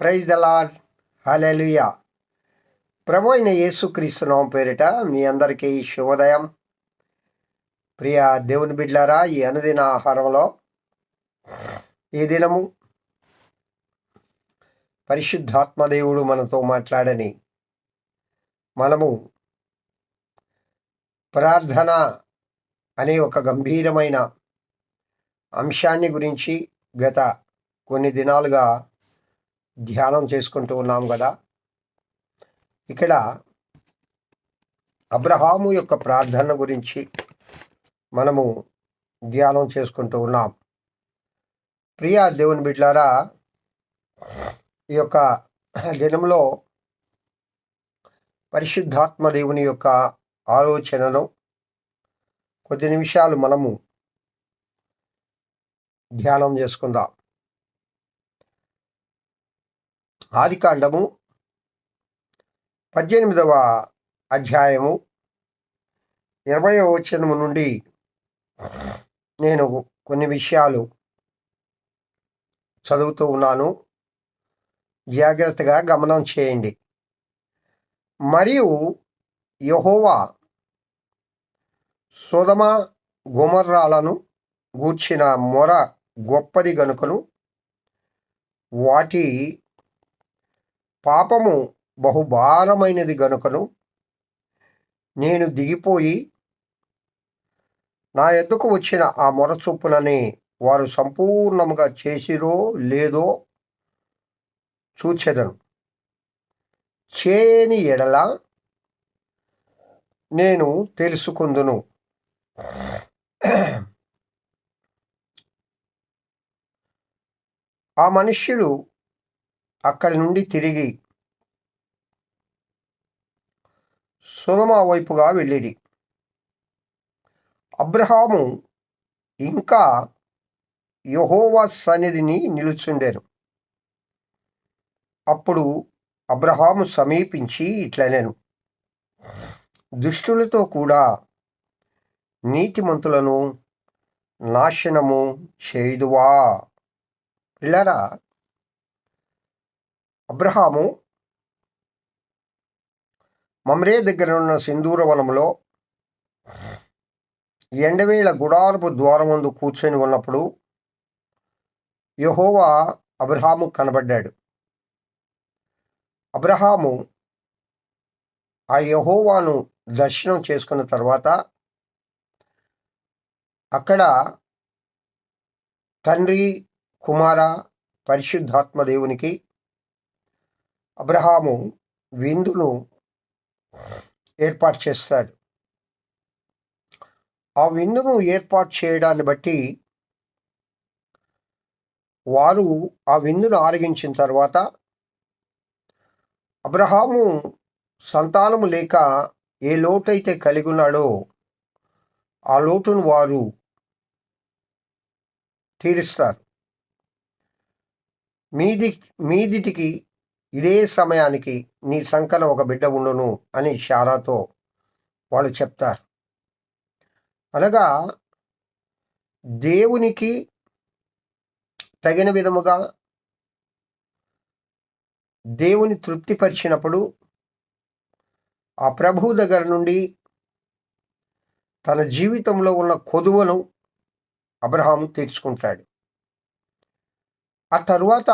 Praise the lord hallelujah ప్రభు అయిన యేసుక్రీస్తునాం పేరిట మీ అందరికీ శుభోదయం. ప్రియ దేవుని బిడ్లారా ఈ అనుదిన ఆహారంలో ఈ దినము పరిశుద్ధాత్మ దేవుడు మనతో మాట్లాడని మనము ప్రార్థన అనే ఒక గంభీరమైన అంశాన్ని గురించి గత కొన్ని దినాలుగా ధ్యానం చేసుకుంటూ ఉన్నాం కదా. ఇక్కడ అబ్రహాము యొక్క ప్రార్థన గురించి మనము ధ్యానం చేసుకుంటూ ఉన్నాం. ప్రియా దేవుని బిడ్లారా ఈ యొక్క దినంలో పరిశుద్ధాత్మ దేవుని యొక్క ఆలోచనను కొద్ది నిమిషాలు మనము ధ్యానం చేసుకుందాం. ఆదికాండము పద్దెనిమిదవ అధ్యాయము ఇరవై వచనము నుండి నేను కొన్ని విషయాలు చదువుతూ ఉన్నాను. జాగ్రత్తగా గమనం చేయండి. మరియు యహోవా సుధమ గుమర్రాలను గూర్చిన మొర గొప్పది గనుకను వాటి పాపము బహుభారమైనది గనుకను నేను దిగిపోయి నా ఎద్దుకు వచ్చిన ఆ మొర చొప్పునని వారు సంపూర్ణముగా చేసిరో లేదో చూచెదను. చేయని ఎడల నేను తెలుసుకుందును. ఆ మనుష్యులు అక్కడి నుండి తిరిగి సుధమా వైపుగా వెళ్ళిరి. అబ్రహాము ఇంకా యహోవా సన్నిధిని నిలుచుండారు అప్పుడు అబ్రహాము సమీపించి ఇట్లనేను. దుష్టులతో కూడా నీతిమంతులను నాశనము చేయుదువా? పిల్లరా అబ్రహాము మమ్రే దగ్గర ఉన్న సింధూర వనంలో ఎండవేళ గుడారపు ద్వారమందు కూర్చొని ఉన్నప్పుడు యహోవా అబ్రహాము కనబడ్డాడు. అబ్రహాము ఆ యహోవాను దర్శనం చేసుకున్న తర్వాత అక్కడ తండ్రి కుమార పరిశుద్ధాత్మ దేవునికి అబ్రహాము విందును ఏర్పాటు చేస్తాడు. ఆ విందును ఏర్పాటు చేయడాన్ని బట్టి వారు ఆ విందును ఆరగించిన తర్వాత అబ్రహాము సంతానము లేక ఏ లోటైతే కలిగి ఉన్నాడో ఆ లోటును వారు తీరుస్తారు. మీది మీదిటికి ఇదే సమయానికి నీ సంకన ఒక బిడ్డ ఉండును అని షారాతో వాళ్ళు చెప్తారు. అనగా దేవునికి తగిన విధముగా దేవుని తృప్తిపరిచినప్పుడు ఆ ప్రభు దగ్గర నుండి తన జీవితంలో ఉన్న కొదువను అబ్రహాము తీర్చుకుంటాడు. ఆ తరువాత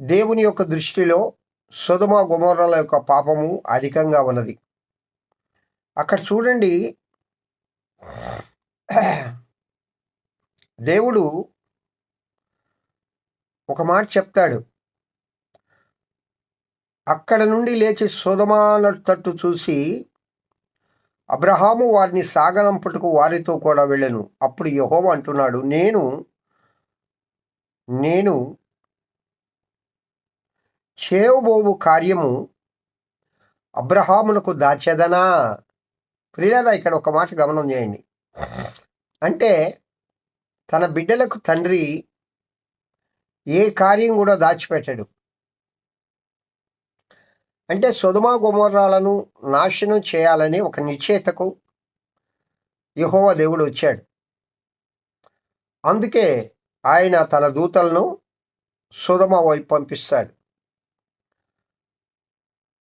దేవుని యొక్క దృష్టిలో సుధమ గుమర్రల యొక్క పాపము అధికంగా ఉన్నది. అక్కడ చూడండి. దేవుడు ఒక మాట చెప్తాడు. అక్కడ నుండి లేచి సుధమాన తట్టు చూసి అబ్రహాము వారిని సాగనంపుటకు వారితో కూడా వెళ్ళను. అప్పుడు యహోవ అంటున్నాడు నేను నేను చేయబోవు కార్యము అబ్రహామునకు దాచేదనా? ప్రియాల ఇక్కడ ఒక మాట గమనం చేయండి. అంటే తన బిడ్డలకు తండ్రి ఏ కార్యం కూడా దాచిపెట్టాడు. అంటే సుధమా గుమరాలను నాశనం చేయాలని ఒక నిశ్చేతకు యహోవ దేవుడు వచ్చాడు. అందుకే ఆయన తన దూతలను సుధమ వైపు పంపిస్తాడు.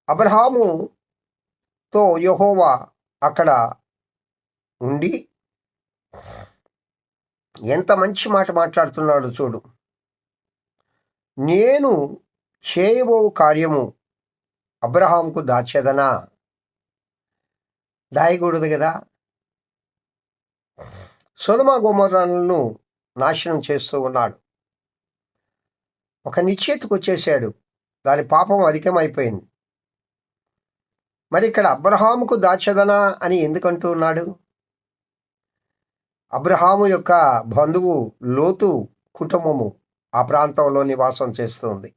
అబ్రహాముతో యహోవా అక్కడ ఉండి ఎంత మంచి మాట మాట్లాడుతున్నాడు చూడు. నేను చేయబో కార్యము అబ్రహాంకు దాచేదనా? దాయకూడదు కదా. సోనమా గోమరాలను నాశనం చేస్తూ ఉన్నాడు. ఒక నిశ్చేతకు వచ్చేసాడు దాని పాపం అధికమైపోయింది. మరి ఇక్కడ అబ్రహాముకు దాచదనా అని ఎందుకంటూ ఉన్నాడు? అబ్రహాము యొక్క బంధువు లోతు కుటుంబము ఆ ప్రాంతంలో నివాసం చేస్తుంది.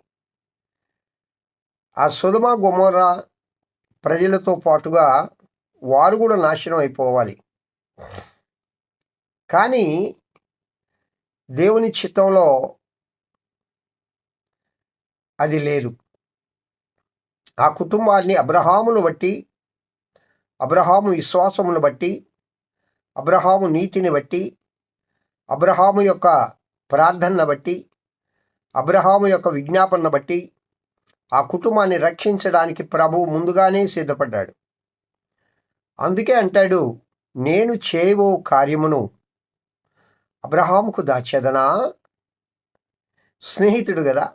ఆ సుధమ గుమర ప్రజలతో పాటుగా వారు కూడా నాశనం అయిపోవాలి. కానీ దేవుని చిత్తంలో అది లేదు. ఆ కుటుంబాన్ని అబ్రహామును బట్టి అబ్రహాము విశ్వాసమును బట్టి అబ్రహాము నీతిని బట్టి అబ్రహాము యొక్క ప్రార్థనను బట్టి అబ్రహాము యొక్క విజ్ఞాపనను బట్టి ఆ కుటుంబాన్ని రక్షించడానికి ప్రభువు ముందుగానే సిద్ధపడ్డాడు. అందుకే అంటాడు నేను చేయబో కార్యమును అబ్రహాముకు దాచేదనా? స్నేహితుడు కదా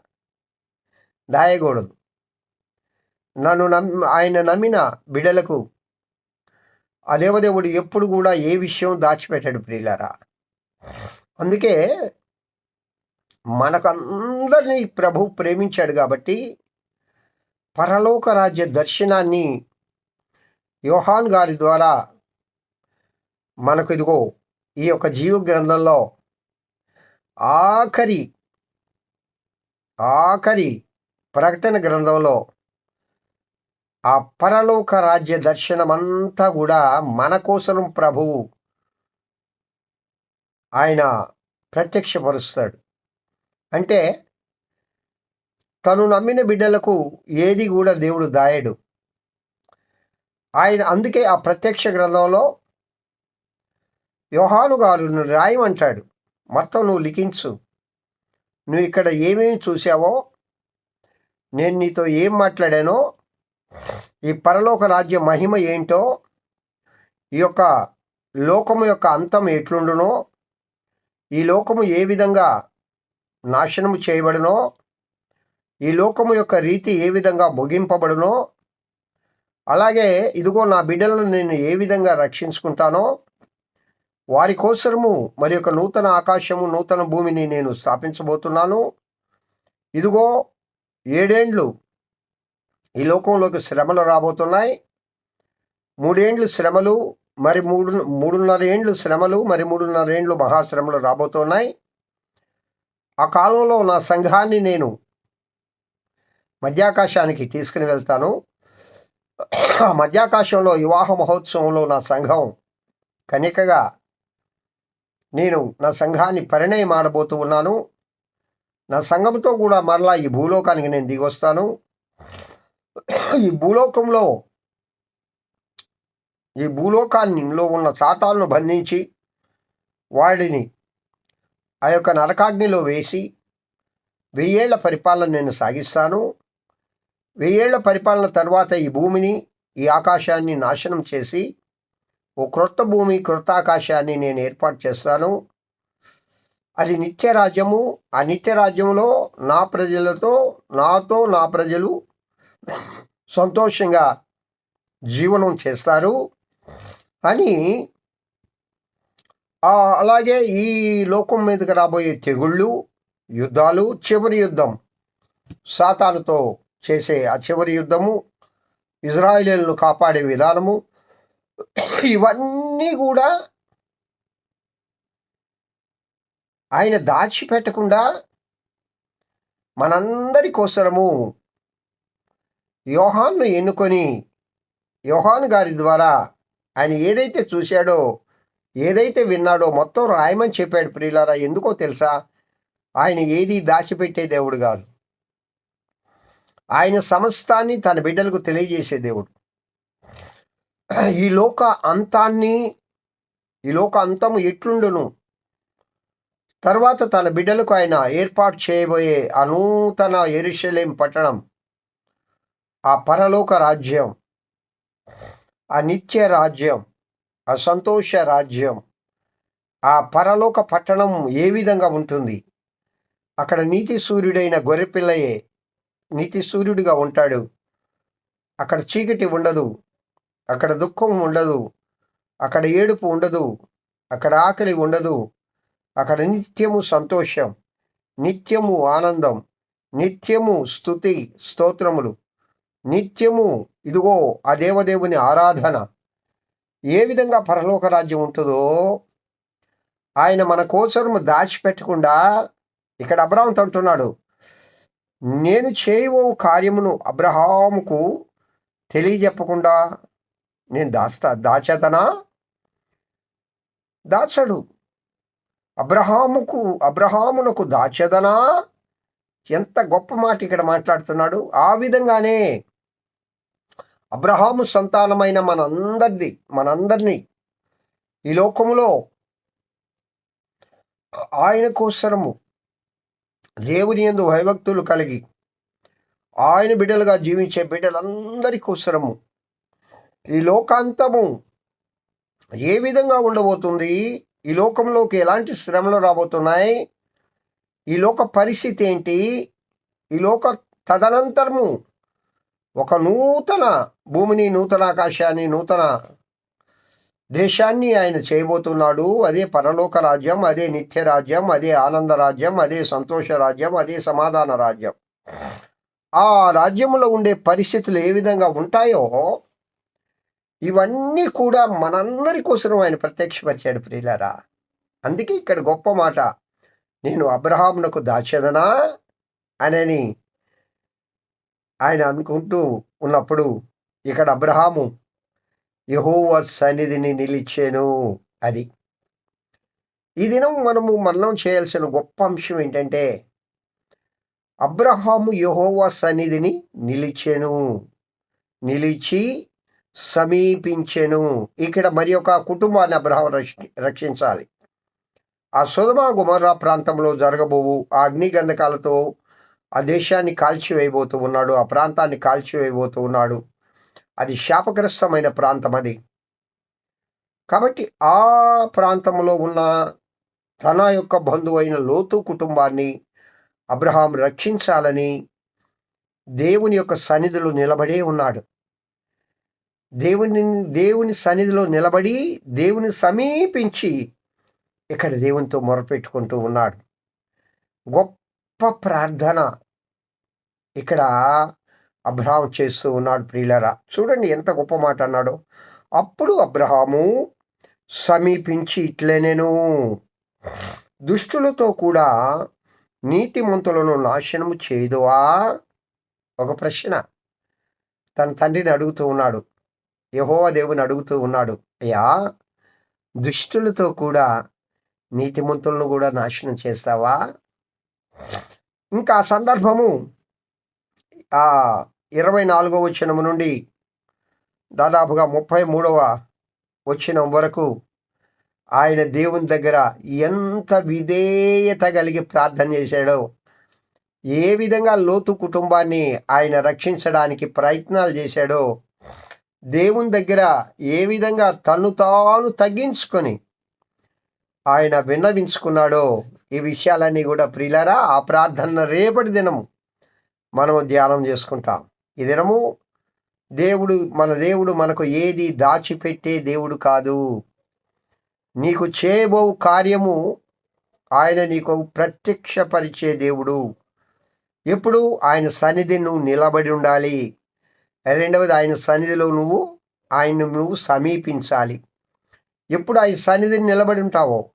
దాయకూడదు నన్ను నమ్మి ఆయన నమ్మిన బిడలకు ఆ దేవదేవుడు ఎప్పుడు కూడా ఏ విషయం దాచిపెట్టాడు ప్రియులారా. అందుకే మనకందరినీ ప్రభు ప్రేమించాడు కాబట్టి పరలోక రాజ్య దర్శనాన్ని యోహాన్ గారి ద్వారా మనకు ఇదిగో ఈ యొక్క జీవ గ్రంథంలో ఆఖరి ఆఖరి ప్రకటన గ్రంథంలో ఆ పరలోక రాజ్య దర్శనమంతా కూడా మన కోసం ప్రభువు ఆయన ప్రత్యక్షపరుస్తాడు. అంటే తను నమ్మిన బిడ్డలకు ఏది కూడా దేవుడు దాయడు. ఆయన అందుకే ఆ ప్రత్యక్ష గ్రంథంలో యోహాను గారు నువ్వు రాయమంటాడు. మొత్తం నువ్వు లిఖించు. నువ్వు ఇక్కడ ఏమేమి చూసావో నేను నీతో ఏం మాట్లాడానో ఈ పరలోక రాజ్య మహిమ ఏంటో ఈ యొక్క లోకము యొక్క అంతం ఎట్లుండునో ఈ లోకము ఏ విధంగా నాశనము చేయబడునో ఈ లోకము యొక్క రీతి ఏ విధంగా ముగింపబడునో అలాగే ఇదిగో నా బిడ్డలను నేను ఏ విధంగా రక్షించుకుంటానో వారి కోసరము మరి యొక్క నూతన ఆకాశము నూతన భూమిని నేను స్థాపించబోతున్నాను. ఇదిగో ఏడేండ్లు ఈ లోకంలోకి శ్రమలు రాబోతున్నాయి. మూడేండ్లు శ్రమలు మరి మూడు మూడున్నర ఏండ్లు శ్రమలు మరి మూడున్నర ఏండ్లు మహాశ్రమలు రాబోతున్నాయి. ఆ కాలంలో నా సంఘాన్ని నేను మధ్యాకాశానికి తీసుకుని వెళ్తాను. ఆ మధ్యాకాశంలో వివాహ మహోత్సవంలో నా సంఘం కనికగా నేను నా సంఘాన్ని పరిణయం ఆడబోతూ ఉన్నాను. నా సంఘంతో కూడా మరలా ఈ భూలోకానికి నేను దిగొస్తాను. ఈ భూలోకంలో ఈ భూలోకాన్నిలో ఉన్న సాతాలను బంధించి వాడిని ఆ యొక్క నరకాగ్నిలో వేసి వెయ్యేళ్ళ పరిపాలన నేను సాగిస్తాను. వెయ్యేళ్ళ పరిపాలన తర్వాత ఈ భూమిని ఈ ఆకాశాన్ని నాశనం చేసి ఓ క్రొత్త భూమి క్రొత్త ఆకాశాన్ని నేను ఏర్పాటు చేస్తాను. అది నిత్య రాజ్యము ఆ నిత్య రాజ్యంలో నా ప్రజలతో నాతో నా ప్రజలు సంతోషంగా జీవనం చేస్తారు అని అలాగే ఈ లోకం మీదకి రాబోయే తెగుళ్ళు యుద్ధాలు చివరి యుద్ధం సాతానుతో చేసే ఆ చివరి యుద్ధము ఇజ్రాయిలీలను కాపాడే విధానము ఇవన్నీ కూడా ఆయన దాచిపెట్టకుండా మనందరి కోసరము యోహాన్ను ఎన్నుకొని యోహాన్ గారి ద్వారా ఆయన ఏదైతే చూశాడో ఏదైతే విన్నాడో మొత్తం రాయమని చెప్పాడు ప్రియులారా. ఎందుకో తెలుసా? ఆయన ఏది దాచిపెట్టే దేవుడు కాదు. ఆయన సమస్తాన్ని తన బిడ్డలకు తెలియజేసే దేవుడు. ఈ లోక అంతాన్ని ఈ లోక అంతము ఎట్లుండును? తర్వాత తన బిడ్డలకు ఆయన ఏర్పాటు చేయబోయే అనూతన ఎరుశలేం ఎరుషలేం పట్టణం ఆ పరలోక రాజ్యం ఆ నిత్య రాజ్యం ఆ సంతోష రాజ్యం ఆ పరలోక పట్టణం ఏ విధంగా ఉంటుంది? అక్కడ నీతి సూర్యుడైన గొర్రెపిల్లయే నీతి సూర్యుడిగా ఉంటాడు. అక్కడ చీకటి ఉండదు అక్కడ దుఃఖం ఉండదు అక్కడ ఏడుపు ఉండదు అక్కడ ఆకలి ఉండదు అక్కడ నిత్యము సంతోషం నిత్యము ఆనందం నిత్యము స్థుతి స్తోత్రములు. నిత్యము ఇదిగో ఆ దేవదేవుని ఆరాధన. ఏ విధంగా పరలోక రాజ్యం ఉంటుందో ఆయన మన కోసరము దాచిపెట్టకుండా ఇక్కడ అబ్రహాం అంటున్నాడు నేను చేయవో కార్యమును అబ్రహాముకు తెలియజెప్పకుండా నేను దాస్తా దాచేతనా? దాచడు. అబ్రహాముకు అబ్రహామునకు దాచెదనా ఎంత గొప్ప మాట ఇక్కడ మాట్లాడుతున్నాడు. ఆ విధంగానే అబ్రహాము సంతానమైన మనందరిది మనందరినీ ఈ లోకములో ఆయన కోసరము దేవుని ఎందు భయభక్తులు కలిగి ఆయన బిడ్డలుగా జీవించే బిడ్డలందరి కోసరము. ఈ లోకాంతము ఏ విధంగా ఉండబోతుంది? ఈ లోకంలోకి ఎలాంటి శ్రమలు రాబోతున్నాయి? ఈ లోక పరిస్థితి ఏంటి? ఈ లోక తదనంతరము ఒక నూతన భూమిని నూతన ఆకాశాన్ని నూతన దేశాన్ని ఆయన చేయబోతున్నాడు. అదే పరలోక రాజ్యం అదే నిత్య రాజ్యం అదే ఆనంద రాజ్యం అదే సంతోష రాజ్యం అదే సమాధాన రాజ్యం. ఆ రాజ్యంలో ఉండే పరిస్థితులు ఏ విధంగా ఉంటాయో ఇవన్నీ కూడా మనందరి కోసం ఆయన ప్రత్యక్షపరిచాడు ప్రియులరా. అందుకే ఇక్కడ గొప్ప మాట నేను అబ్రహామునకు దాచేదనా? అనని ఆయన అనుకుంటూ ఉన్నప్పుడు ఇక్కడ అబ్రహాము యహోవ సన్నిధిని నిలిచాను అది. ఈ దినం మనము మరణం చేయాల్సిన గొప్ప అంశం ఏంటంటే అబ్రహాము యహోవా సన్నిధిని నిలిచెను నిలిచి సమీపించెను. ఇక్కడ మరి ఒక కుటుంబాన్ని అబ్రహం రక్షించాలి. ఆ సుధమా గుమర్రా ప్రాంతంలో జరగబోవు ఆ అగ్నిగంధకాలతో ఆ దేశాన్ని కాల్చివేయబోతూ ఉన్నాడు ఆ ప్రాంతాన్ని కాల్చివేయబోతూ ఉన్నాడు. అది శాపగ్రస్తమైన ప్రాంతం అది. కాబట్టి ఆ ప్రాంతంలో ఉన్న తన యొక్క బంధువైన లోతు కుటుంబాన్ని అబ్రహాం రక్షించాలని దేవుని యొక్క సన్నిధిలో నిలబడే ఉన్నాడు. దేవుని దేవుని సన్నిధిలో నిలబడి దేవుని సమీపించి ఇక్కడ దేవునితో మొరపెట్టుకుంటూ ఉన్నాడు. గొప్ప ప్రార్థన. ఇక్కడ అబ్రహాం చేస్తూ ఉన్నాడు ప్రియులరా. చూడండి ఎంత గొప్ప మాట అన్నాడు. అప్పుడు అబ్రహాము సమీపించి ఇట్లనేను దుష్టులతో కూడా నీతిమంతులను నాశనము చేయదువా ఒక ప్రశ్న. తన తండ్రిని అడుగుతూ ఉన్నాడు. యహోవ దేవుని అడుగుతూ ఉన్నాడు. అయ్యా దుష్టులతో కూడా నీతిమంతులను కూడా నాశనం చేస్తావా? ఇంకా ఆ సందర్భము ఆ ఇరవై నాలుగో వచనము నుండి దాదాపుగా ముప్పై మూడవ వచనం వరకు ఆయన దేవుని దగ్గర ఎంత విధేయత కలిగి ప్రార్థన చేశాడో ఏ విధంగా లోతు కుటుంబాన్ని ఆయన రక్షించడానికి ప్రయత్నాలు చేశాడో దేవుని దగ్గర ఏ విధంగా తను తాను తగ్గించుకొని ఆయన విన్నవించుకున్నాడో ఈ విషయాలన్నీ కూడా ప్రిలరా ఆ ప్రార్థన రేపటి దినం మనము ధ్యానం చేసుకుంటాం. ఈ దినము దేవుడు మన దేవుడు మనకు ఏది దాచిపెట్టే దేవుడు కాదు. నీకు చేయబో కార్యము ఆయన నీకు ప్రత్యక్షపరిచే దేవుడు. ఎప్పుడు? ఆయన సన్నిధి నువ్వు నిలబడి ఉండాలి. రెండవది ఆయన సన్నిధిలో నువ్వు ఆయన్ను నువ్వు సమీపించాలి. ఎప్పుడు ఆయన సన్నిధిని నిలబడి ఉంటావో?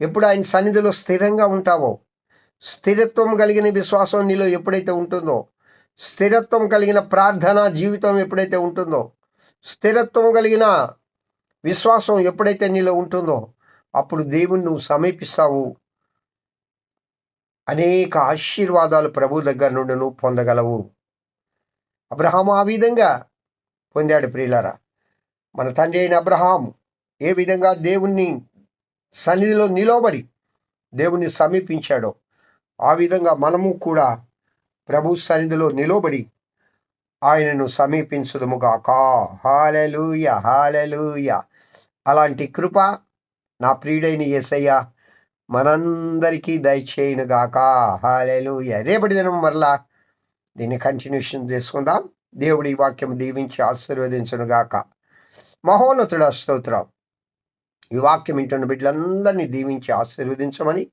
ఎప్పుడు ఆయన సన్నిధిలో స్థిరంగా ఉంటావో? స్థిరత్వం కలిగిన విశ్వాసం నీలో ఎప్పుడైతే ఉంటుందో స్థిరత్వం కలిగిన ప్రార్థన జీవితం ఎప్పుడైతే ఉంటుందో స్థిరత్వం కలిగిన విశ్వాసం ఎప్పుడైతే నీలో ఉంటుందో అప్పుడు దేవుణ్ణి నువ్వు సమీపిస్తావు. అనేక ఆశీర్వాదాలు ప్రభు దగ్గర నుండి నువ్వు పొందగలవు. అబ్రహాం ఆ విధంగా పొందాడు ప్రియులారా. మన తండ్రి అయిన అబ్రహాం ఏ విధంగా దేవుణ్ణి సన్నిధిలో నిలబడి దేవుణ్ణి సమీపించాడో ఆ విధంగా మనము కూడా ప్రభు సన్నిధిలో నిలబడి ఆయనను సమీపించుదుముగాక. Hallelujah hallelujah. అలాంటి కృప నా ప్రియుడైన యేసయ్య మనందరికీ దయచేయునుగాక. హాలెలూయ. రేపటి దినం మరలా దీన్ని కంటిన్యూషన్ చేసుకుందాం. దేవుడి వాక్యం దీవించి ఆశీర్వదించునుగాక. మహోన్నతుడ స్తోత్రం. ఈ వాక్యం ఇంటున్న బిడ్డలందరినీ దీవించి ఆశీర్వదించమని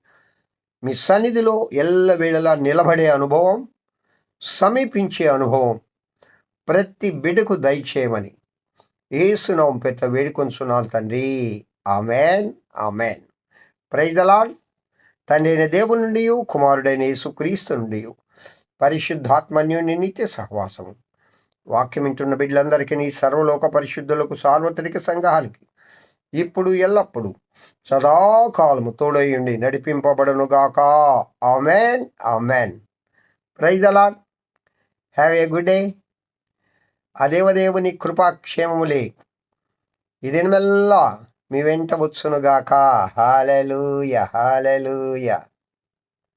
మీ సన్నిధిలో ఎల్లవేళలా నిలబడే అనుభవం సమీపించే అనుభవం. ప్రతి బిడకు దయచేయమని. ఏసునాం పెద్ద వేడుకొంచున్నాను తండ్రి. Amen amen. ప్రైజ్ తండ్రి అయిన దేవుని నుండి కుమారుడైన యేసుక్రీస్తు నుండి పరిశుద్ధాత్మన్యుని నిత్య సహవాసము. వాక్యం వింటున్న బిడ్డలందరికీ నీ సర్వలోక పరిశుద్ధులకు సార్వత్రిక సంఘాలకి ఇప్పుడు ఎల్లప్పుడు సదాకాలము తోడయుండి నడిపింపబడనుగాక. Amen amen. Praise have a good day అదేవదేవుని కృపాక్షేమములే. ఇదినమెల్లా మీ వెంట వచ్చునుగాక. Hallelujah hallelujah